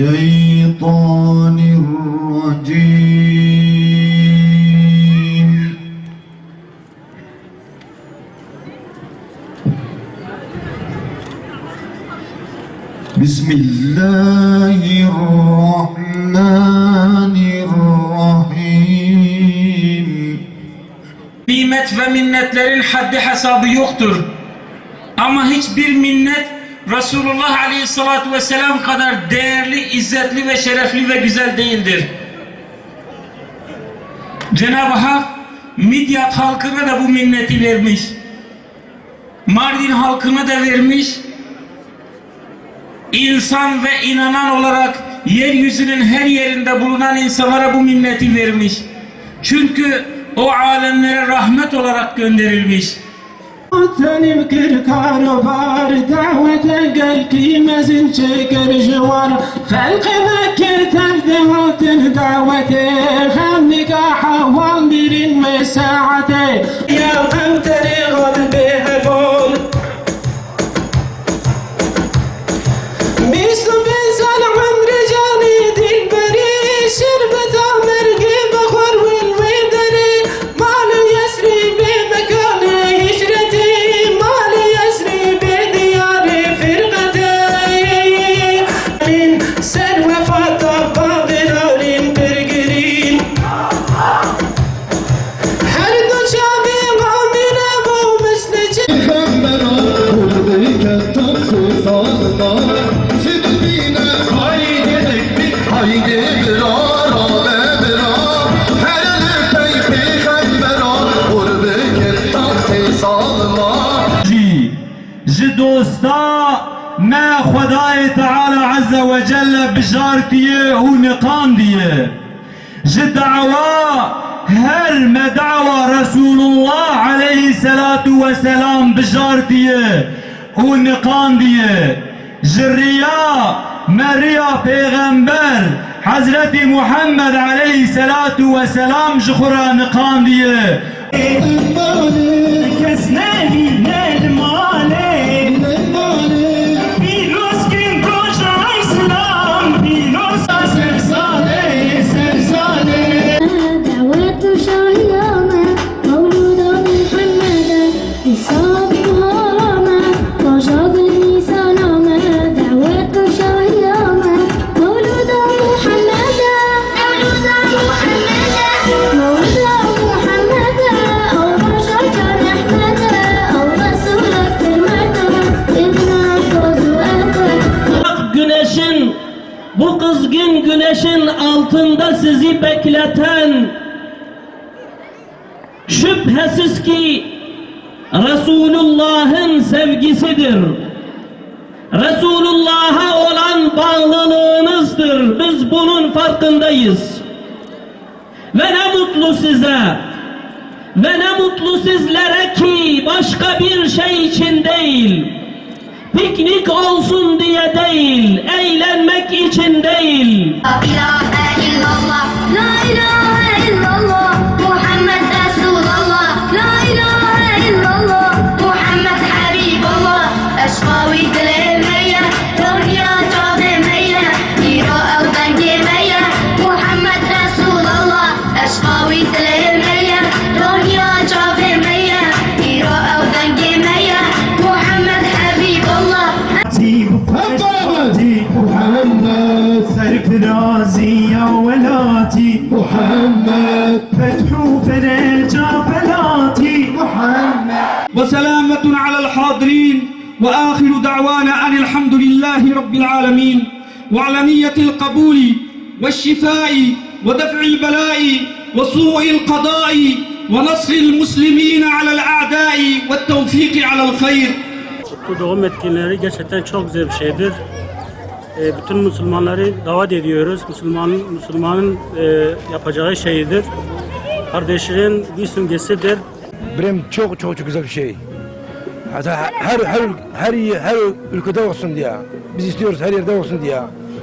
الشيطان الرجيم بسم الله الرحمن الرحيم Nimet ve minnetlerin haddi hesabı yoktur. Ama hiçbir minnet Resulullah Aleyhisselatü Vesselam kadar değerli, izzetli ve şerefli ve güzel değildir. Cenab-ı Hak Midyat halkına da bu minneti vermiş. Mardin halkına da vermiş. İnsan ve inanan olarak yeryüzünün her yerinde bulunan insanlara bu minneti vermiş. Çünkü o alemlere rahmet olarak gönderilmiş. وطنم كركار وفار دعوة قلقي مزن شكر جوار. خلق ذكي تبدي دعوتي خمك حوام برين مساعتي جی دوستا ما خدای تعالی عز و جل بجارتیه و نقاندیه دعوا هر ما دعوا رسول الله عليه الصلاة والسلام بجارتیه و نقاندیه جی ریا ما ریا پیغمبر حضرت محمد عليه الصلاة والسلام جخورا نقاندیه bu kızgın güneşin altında sizi bekleten şüphesiz ki Resulullah'ın sevgisidir. Resulullah'a olan bağlılığınızdır. Biz bunun farkındayız. Ve ne mutlu size. Ve ne mutlu sizlere ki başka bir şey için değil piknik olsun diye değil, eğlenmek için değil. La ilahe illallah, la ilahe محمد سرفرازي يا ولاتي. محمد. فتح فرجا بلاتي محمد. وسلامة على الحاضرين وآخر دعوانا أن الحمد لله رب العالمين. وعلى نية القبول والشفاء ودفع البلاء وسوء القضاء ونصر المسلمين على الأعداء والتوفيق على الخير. Bu gerçekten çok güzel bir şeydir. E, bütün Müslümanları davet ediyoruz. Müslümanın Müslümanın e, yapacağı şeydir. Kardeşliğin bir simgesidir. Benim çok çok çok güzel bir şey. Hatta her her her her ülkede olsun diye. Biz istiyoruz her yerde olsun diye.